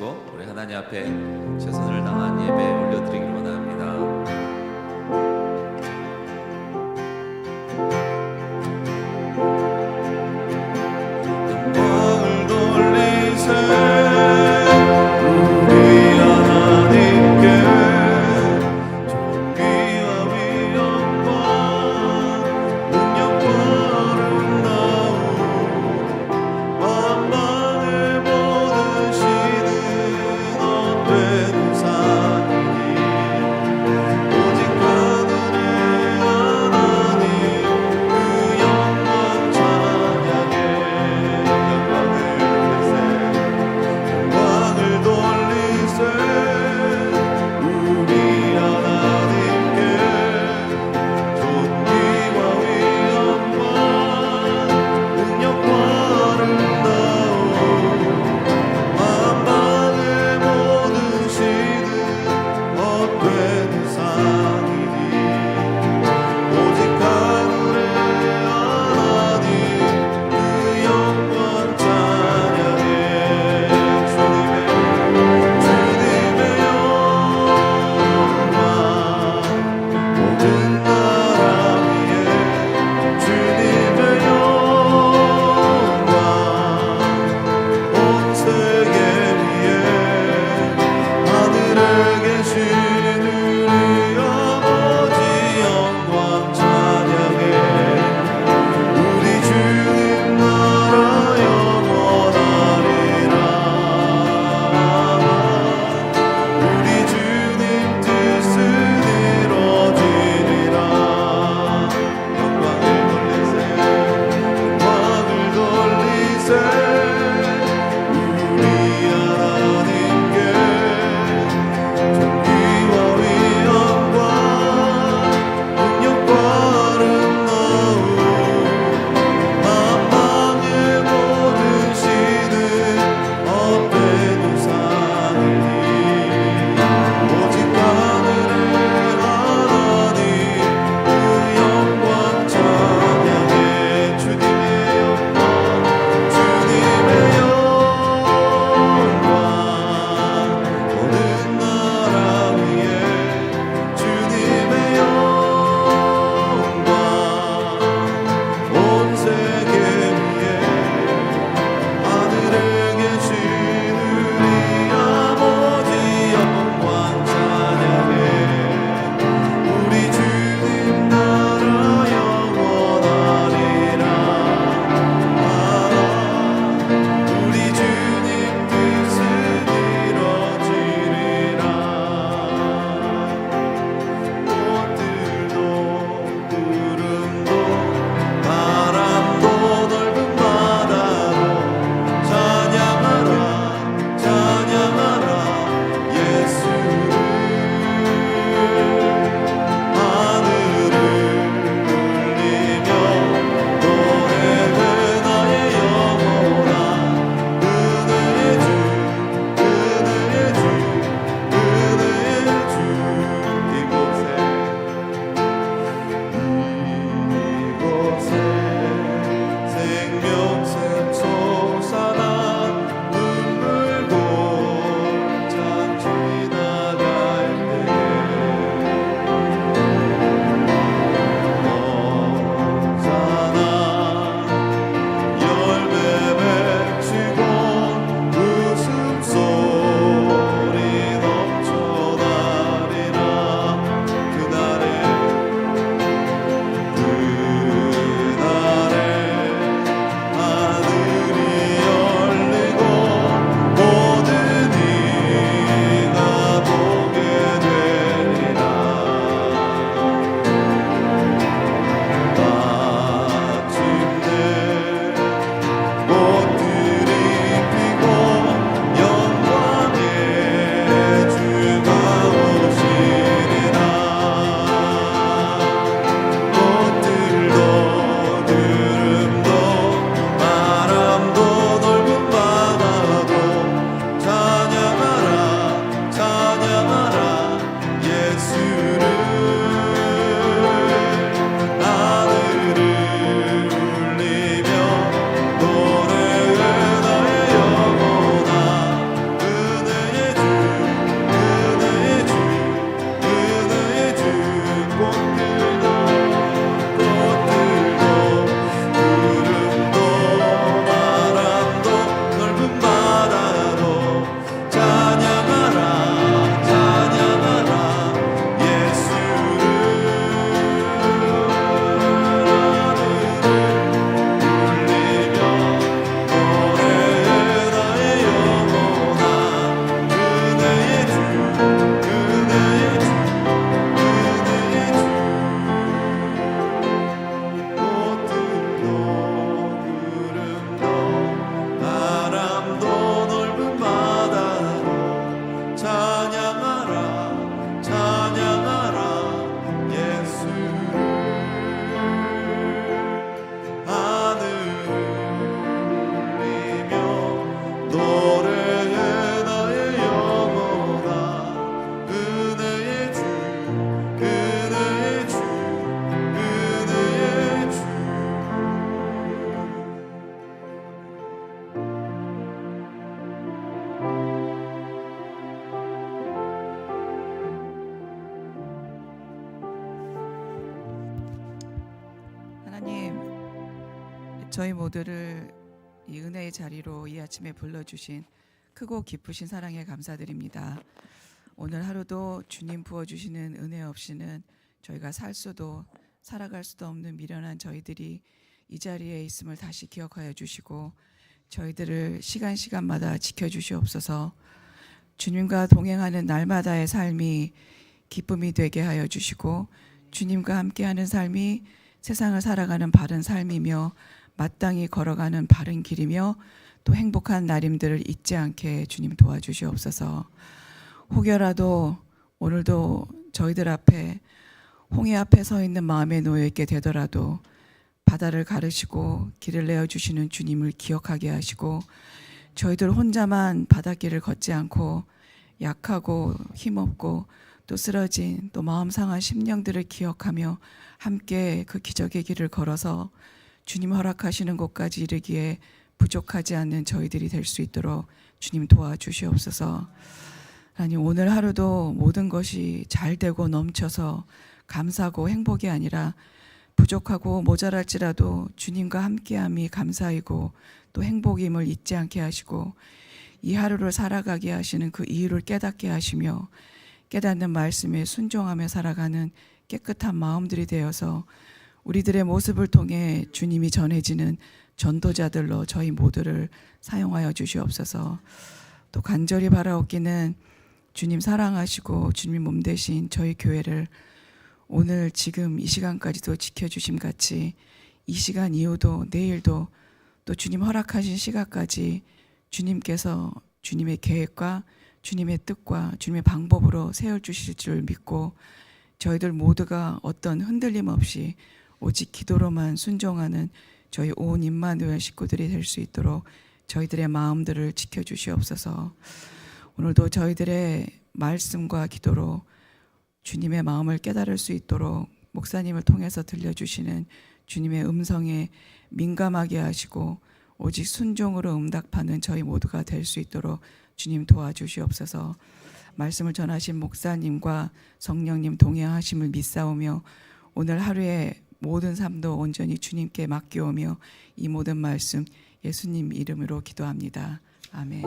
주시고 우리 하나님 앞에 최선을 다한 예배 모두를 이 은혜의 자리로 이 아침에 불러주신 크고 기쁘신 사랑에 감사드립니다. 오늘 하루도 주님 부어주시는 은혜 없이는 저희가 살 수도 살아갈 수도 없는 미련한 저희들이 이 자리에 있음을 다시 기억하여 주시고 저희들을 시간 시간마다 지켜주시옵소서 주님과 동행하는 날마다의 삶이 기쁨이 되게 하여 주시고 주님과 함께하는 삶이 세상을 살아가는 바른 삶이며 마땅히 걸어가는 바른 길이며 또 행복한 날임들을 잊지 않게 주님 도와주시옵소서. 혹여라도 오늘도 저희들 앞에 홍해 앞에 서 있는 마음에 놓여 있게 되더라도 바다를 가르시고 길을 내어 주시는 주님을 기억하게 하시고 저희들 혼자만 바닷길을 걷지 않고 약하고 힘없고 또 쓰러진 또 마음 상한 심령들을 기억하며 함께 그 기적의 길을 걸어서 주님 허락하시는 곳까지 이르기에 부족하지 않는 저희들이 될 수 있도록 주님 도와주시옵소서. 하나님 오늘 하루도 모든 것이 잘 되고 넘쳐서 감사고 행복이 아니라 부족하고 모자랄지라도 주님과 함께함이 감사이고 또 행복임을 잊지 않게 하시고 이 하루를 살아가게 하시는 그 이유를 깨닫게 하시며 깨닫는 말씀에 순종하며 살아가는 깨끗한 마음들이 되어서 우리들의 모습을 통해 주님이 전해지는 전도자들로 저희 모두를 사용하여 주시옵소서. 또 간절히 바라옵기는 주님 사랑하시고 주님 몸 되신 저희 교회를 오늘 지금 이 시간까지도 지켜주심 같이 이 시간 이후도 내일도 또 주님 허락하신 시간까지 주님께서 주님의 계획과 주님의 뜻과 주님의 방법으로 세워 주실 줄 믿고 저희들 모두가 어떤 흔들림 없이 오직 기도로만 순종하는 저희 온 임마누엘 식구들이 될 수 있도록 저희들의 마음들을 지켜 주시옵소서. 오늘도 저희들의 말씀과 기도로 주님의 마음을 깨달을 수 있도록 목사님을 통해서 들려주시는 주님의 음성에 민감하게 하시고 오직 순종으로 응답하는 저희 모두가 될 수 있도록 주님 도와주시옵소서. 말씀을 전하신 목사님과 성령님 동행하심을 믿사오며 오늘 하루의 모든 삶도 온전히 주님께 맡겨오며 이 모든 말씀 예수님 이름으로 기도합니다. 아멘.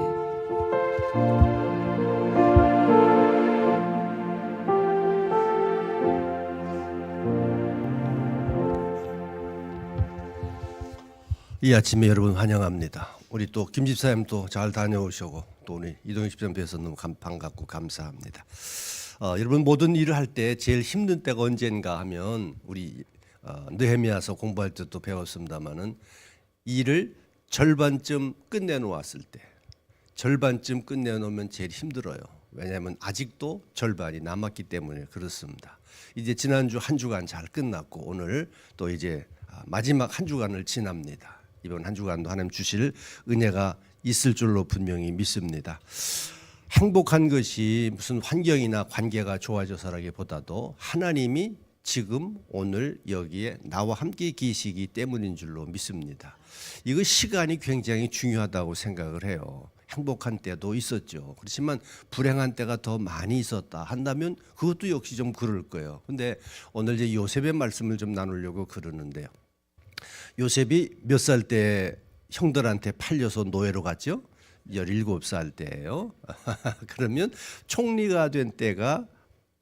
이 아침에 여러분 환영합니다. 우리 또 김 집사님 또 잘 다녀오시고 또 우리 이동희 집사님 뵈서 너무 감, 반갑고 감사합니다. 어, 여러분 모든 일을 할 때 제일 힘든 때가 언젠가 하면 우리 어, 느헤미야서 공부할 때도 배웠습니다마는 일을 절반쯤 끝내놓았을 때 절반쯤 끝내놓으면 제일 힘들어요. 왜냐하면 아직도 절반이 남았기 때문에 그렇습니다. 이제 지난주 한 주간 잘 끝났고 오늘 또 이제 아, 마지막 한 주간을 지납니다. 이번 한 주간도 하나님 주실 은혜가 있을 줄로 분명히 믿습니다. 행복한 것이 무슨 환경이나 관계가 좋아져서라기보다도 하나님이 지금 오늘 여기에 나와 함께 계시기 때문인 줄로 믿습니다. 이거 시간이 굉장히 중요하다고 생각을 해요. 행복한 때도 있었죠. 그렇지만 불행한 때가 더 많이 있었다 한다면 그것도 역시 좀 그럴 거예요. 근데 오늘 이제 요셉의 말씀을 좀 나누려고 그러는데요. 요셉이 몇 살 때 형들한테 팔려서 노예로 갔죠? 17살 때예요. 그러면 총리가 된 때가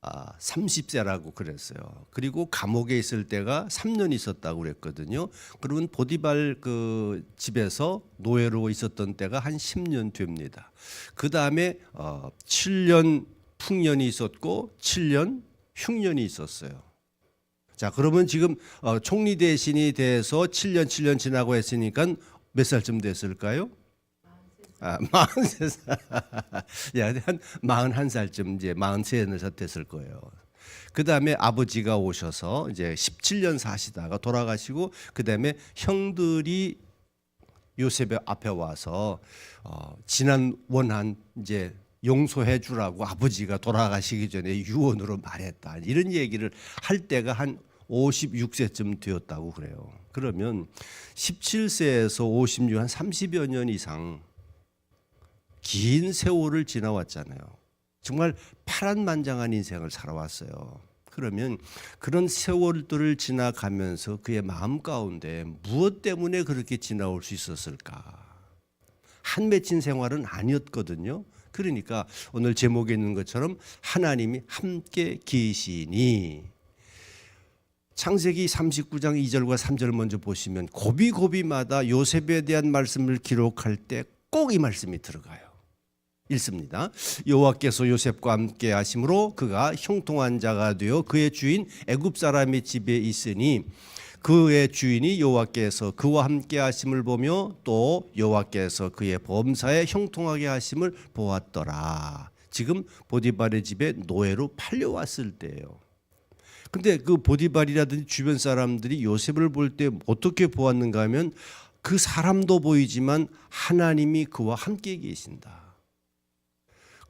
아, 30세라고 그랬어요. 그리고 감옥에 있을 때가 3년 있었다고 그랬거든요. 그러면 보디발 그 집에서 노예로 있었던 때가 한 10년 됩니다. 그 다음에 어, 7년 풍년이 있었고 7년 흉년이 있었어요. 자, 그러면 지금 어, 총리 대신이 돼서 7년 7년 지나고 했으니까 몇 살쯤 됐을까요? 아, 43살. 야, 한 41살쯤 이제 43살 됐을 거예요. 그 다음에 아버지가 오셔서 이제 17년 사시다가 돌아가시고 그 다음에 형들이 요셉의 앞에 와서 어, 지난 원한 이제 용서해 주라고 아버지가 돌아가시기 전에 유언으로 말했다. 이런 얘기를 할 때가 한 56세쯤 되었다고 그래요. 그러면 17세에서 56, 한 30여 년 이상 긴 세월을 지나왔잖아요. 정말 파란만장한 인생을 살아왔어요. 그러면 그런 세월들을 지나가면서 그의 마음 가운데 무엇 때문에 그렇게 지나올 수 있었을까? 한 맺힌 생활은 아니었거든요. 그러니까 오늘 제목에 있는 것처럼 하나님이 함께 계시니 창세기 39장 2절과 3절 먼저 보시면 고비고비마다 요셉에 대한 말씀을 기록할 때 꼭 이 말씀이 들어가요. 읽습니다. 여호와께서 요셉과 함께 하심으로 그가 형통한 자가 되어 그의 주인 애굽 사람의 집에 있으니 그의 주인이 여호와께서 그와 함께 하심을 보며 또 여호와께서 그의 범사에 형통하게 하심을 보았더라. 지금 보디발의 집에 노예로 팔려왔을 때예요. 근데 그 보디발이라든지 주변 사람들이 요셉을 볼 때 어떻게 보았는가 하면 그 사람도 보이지만 하나님이 그와 함께 계신다.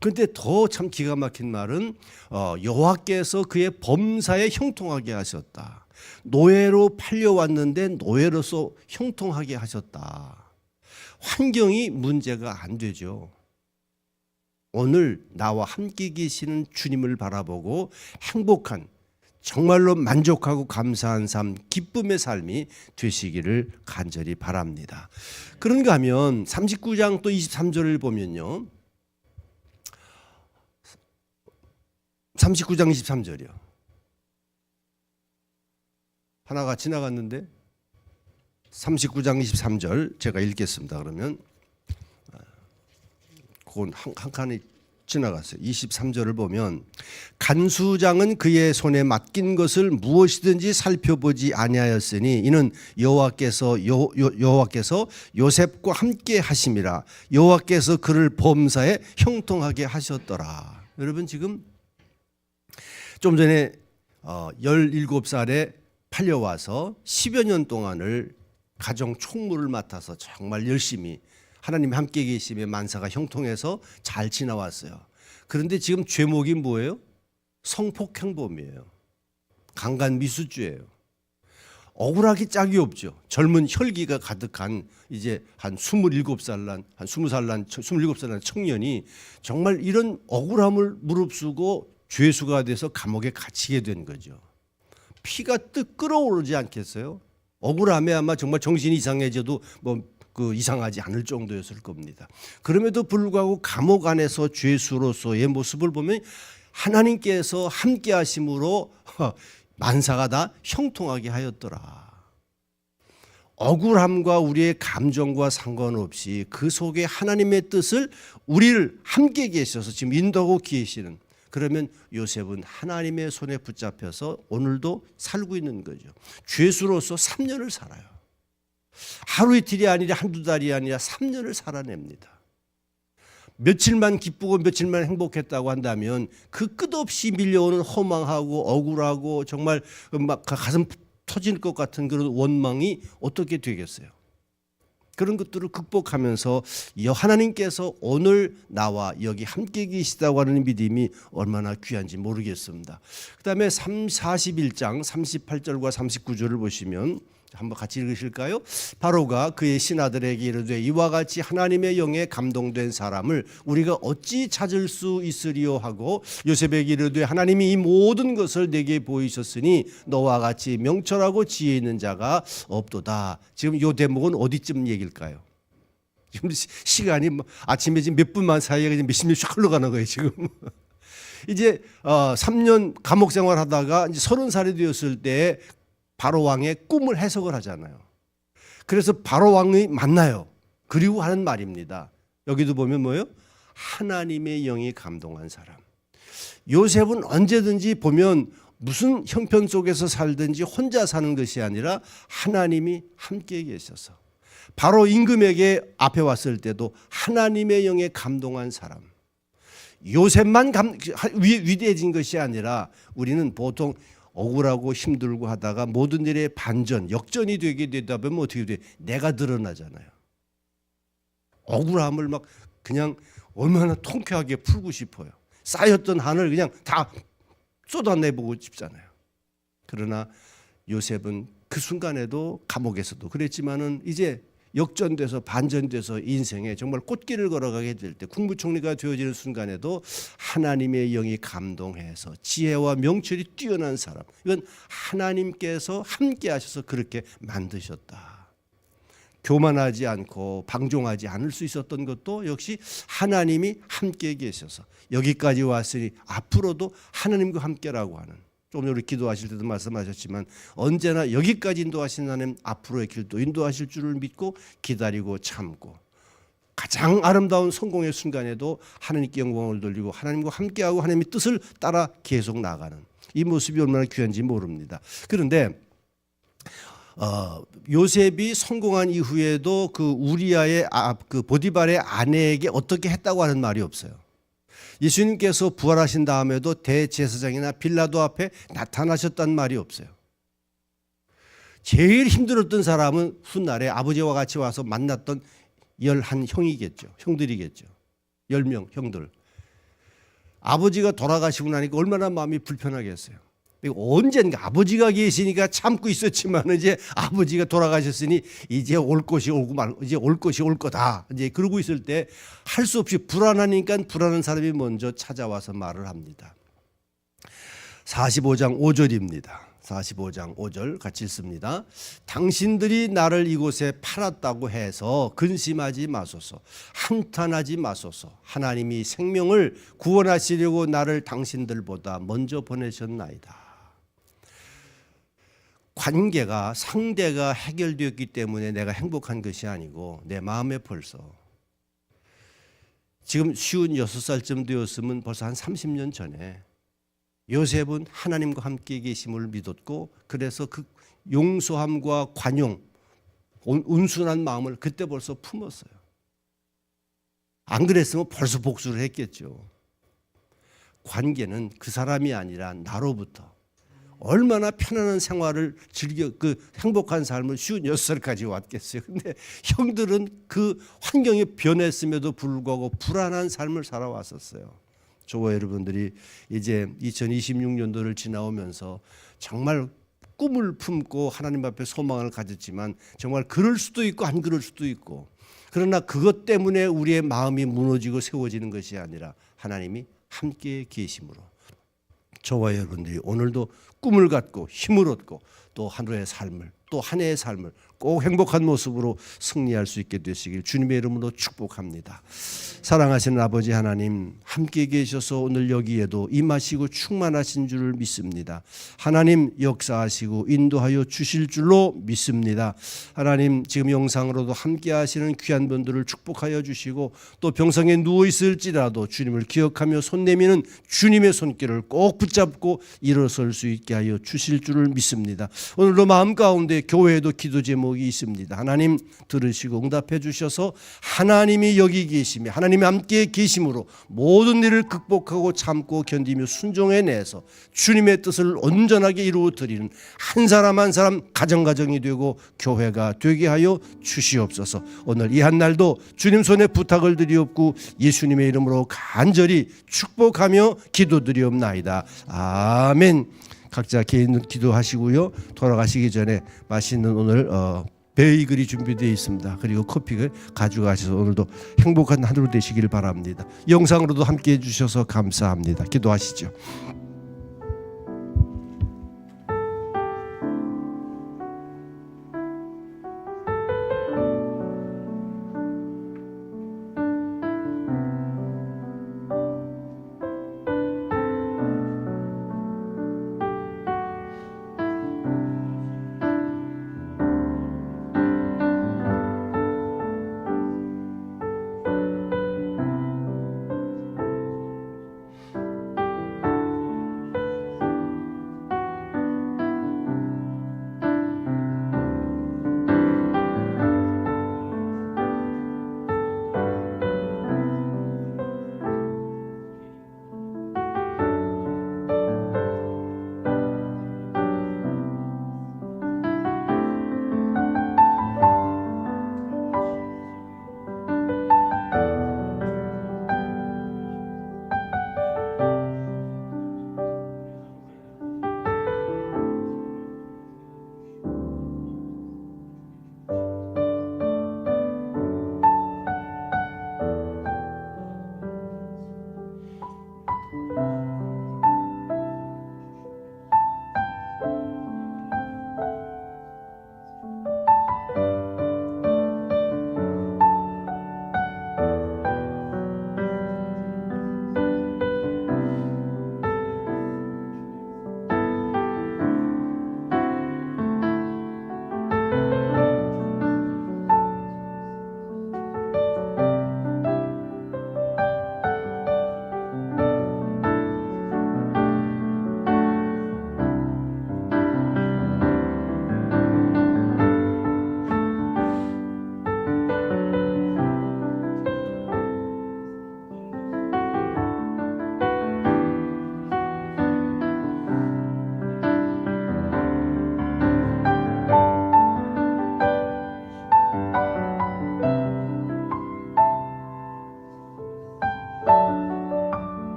근데 더 참 기가 막힌 말은 어, 여호와께서 그의 범사에 형통하게 하셨다. 노예로 팔려왔는데 노예로서 형통하게 하셨다. 환경이 문제가 안 되죠. 오늘 나와 함께 계시는 주님을 바라보고 행복한 정말로 만족하고 감사한 삶, 기쁨의 삶이 되시기를 간절히 바랍니다. 그런가 하면 39장 또 23절을 보면요. 39장 23절이요. 하나가 지나갔는데 39장 23절 제가 읽겠습니다. 그러면 그건 한, 한 칸이 지나갔어요. 23절을 보면 간수장은 그의 손에 맡긴 것을 무엇이든지 살펴보지 아니하였으니 이는 여호와께서 여, 여, 여호와께서 요셉과 함께 하심이라 여호와께서 그를 범사에 형통하게 하셨더라. 여러분 지금 좀 전에 어, 17살에 팔려와서 10여 년 동안을 가정 총무를 맡아서 정말 열심히 하나님 함께 계심에 만사가 형통해서 잘 지나왔어요. 그런데 지금 죄목이 뭐예요? 성폭행범이에요. 강간 미수죄예요. 억울하기 짝이 없죠. 젊은 혈기가 가득한 이제 한 27살 난, 한 20살 난, 27살 난 청년이 정말 이런 억울함을 무릅쓰고 죄수가 돼서 감옥에 갇히게 된 거죠. 피가 뜨 끓어오르지 않겠어요? 억울함에 아마 정말 정신이 이상해져도 뭐 그 이상하지 않을 정도였을 겁니다. 그럼에도 불구하고 감옥 안에서 죄수로서의 모습을 보면 하나님께서 함께 하심으로 만사가 다 형통하게 하였더라. 억울함과 우리의 감정과 상관없이 그 속에 하나님의 뜻을 우리를 함께 계셔서 지금 인도하고 계시는 그러면 요셉은 하나님의 손에 붙잡혀서 오늘도 살고 있는 거죠. 죄수로서 3년을 살아요. 하루 이틀이 아니라 한두 달이 아니라 3년을 살아냅니다. 며칠만 기쁘고 며칠만 행복했다고 한다면 그 끝없이 밀려오는 허망하고 억울하고 정말 막 가슴 터질 것 같은 그런 원망이 어떻게 되겠어요? 그런 것들을 극복하면서 여 하나님께서 오늘 나와 여기 함께 계시다고 하는 믿음이 얼마나 귀한지 모르겠습니다. 그 다음에 3 41장 38절과 39절을 보시면 한번 같이 읽으실까요? 바로가 그의 신하들에게 이르되 이와 같이 하나님의 영에 감동된 사람을 우리가 어찌 찾을 수 있으리요 하고 요셉에게 이르되 하나님이 이 모든 것을 내게 보이셨으니 너와 같이 명철하고 지혜 있는 자가 없도다. 지금 요 대목은 어디쯤 얘기일까요? 지금 시- 시간이 뭐 아침에 지금 몇 분만 사이에 그냥 몇십 년씩 흘러가는 거예요 지금. 이제 어 3년 감옥 생활하다가 이제 서른 살이 되었을 때 바로 왕의 꿈을 해석을 하잖아요. 그래서 바로 왕이 만나요. 그리고 하는 말입니다. 여기도 보면 뭐예요? 하나님의 영이 감동한 사람. 요셉은 언제든지 보면 무슨 형편 속에서 살든지 혼자 사는 것이 아니라 하나님이 함께 계셔서 바로 임금에게 앞에 왔을 때도 하나님의 영에 감동한 사람. 요셉만 감, 위, 위대해진 것이 아니라 우리는 보통 억울하고 힘들고 하다가 모든 일에 반전, 역전이 되게 되다 보면 어떻게 돼? 내가 드러나잖아요. 억울함을 막 그냥 얼마나 통쾌하게 풀고 싶어요. 쌓였던 한을 그냥 다 쏟아내보고 싶잖아요. 그러나 요셉은 그 순간에도 감옥에서도 그랬지만은 이제 역전돼서 반전돼서 인생에 정말 꽃길을 걸어가게 될 때 국무총리가 되어지는 순간에도 하나님의 영이 감동해서 지혜와 명철이 뛰어난 사람 이건 하나님께서 함께 하셔서 그렇게 만드셨다. 교만하지 않고 방종하지 않을 수 있었던 것도 역시 하나님이 함께 계셔서 여기까지 왔으니 앞으로도 하나님과 함께라고 하는 조금 전에 기도하실 때도 말씀하셨지만 언제나 여기까지 인도하신 하나님 앞으로의 길도 인도하실 줄을 믿고 기다리고 참고 가장 아름다운 성공의 순간에도 하나님께 영광을 돌리고 하나님과 함께하고 하나님의 뜻을 따라 계속 나가는 이 모습이 얼마나 귀한지 모릅니다. 그런데 어, 요셉이 성공한 이후에도 그 우리아의 아, 그 보디발의 아내에게 어떻게 했다고 하는 말이 없어요. 예수님께서 부활하신 다음에도 대제사장이나 빌라도 앞에 나타나셨단 말이 없어요. 제일 힘들었던 사람은 훗날에 아버지와 같이 와서 만났던 열한 형이겠죠. 형들이겠죠. 열 명 형들. 아버지가 돌아가시고 나니까 얼마나 마음이 불편하겠어요. 언젠가 아버지가 계시니까 참고 있었지만 이제 아버지가 돌아가셨으니 이제 올 것이 오고 말 이제 올 것이 올 거다. 이제 그러고 있을 때 할 수 없이 불안하니까 불안한 사람이 먼저 찾아와서 말을 합니다. 45장 5절입니다. 45장 5절 같이 읽습니다. 당신들이 나를 이곳에 팔았다고 해서 근심하지 마소서. 한탄하지 마소서. 하나님이 생명을 구원하시려고 나를 당신들보다 먼저 보내셨나이다. 관계가 상대가 해결되었기 때문에 내가 행복한 것이 아니고 내 마음에 벌써 지금 쉬운 여섯 살쯤 되었으면 벌써 한 30년 전에 요셉은 하나님과 함께 계심을 믿었고 그래서 그 용서함과 관용 온- 온순한 마음을 그때 벌써 품었어요. 안 그랬으면 벌써 복수를 했겠죠. 관계는 그 사람이 아니라 나로부터 얼마나 편안한 생활을 즐겨 그 행복한 삶을 쉬운 여섯 살까지 왔겠어요. 근데 형들은 그 환경이 변했음에도 불구하고 불안한 삶을 살아왔었어요. 저와 여러분들이 이제 2026년도를 지나오면서 정말 꿈을 품고 하나님 앞에 소망을 가졌지만 정말 그럴 수도 있고 안 그럴 수도 있고 그러나 그것 때문에 우리의 마음이 무너지고 세워지는 것이 아니라 하나님이 함께 계심으로 저와 여러분들이 오늘도 꿈을 갖고 힘을 얻고 또 하루의 삶을 또 한 해의 삶을 꼭 행복한 모습으로 승리할 수 있게 되시길 주님의 이름으로 축복합니다. 사랑하시는 아버지 하나님 함께 계셔서 오늘 여기에도 임하시고 충만하신 줄을 믿습니다. 하나님 역사하시고 인도하여 주실 줄로 믿습니다. 하나님 지금 영상으로도 함께 하시는 귀한 분들을 축복하여 주시고 또 병상에 누워 있을지라도 주님을 기억하며 손 내미는 주님의 손길을 꼭 붙잡고 일어설 수 있게 하여 주실 줄을 믿습니다. 오늘도 마음 가운데 교회에도 기도 제목이 있습니다. 하나님 들으시고 응답해 주셔서 하나님이 여기 계시며 하나님이 함께 계심으로 모든 일을 극복하고 참고 견디며 순종해내서 주님의 뜻을 온전하게 이루어 드리는 한 사람 한 사람 가정 가정이 되고 교회가 되게 하여 주시옵소서. 오늘 이 한 날도 주님 손에 부탁을 드리옵고 예수님의 이름으로 간절히 축복하며 기도드리옵나이다. 아멘. 각자 개인 기도하시고요. 돌아가시기 전에 맛있는 오늘 어, 베이글이 준비되어 있습니다. 그리고 커피를 가져가셔서 오늘도 행복한 하루 되시길 바랍니다. 영상으로도 함께 해주셔서 감사합니다. 기도하시죠.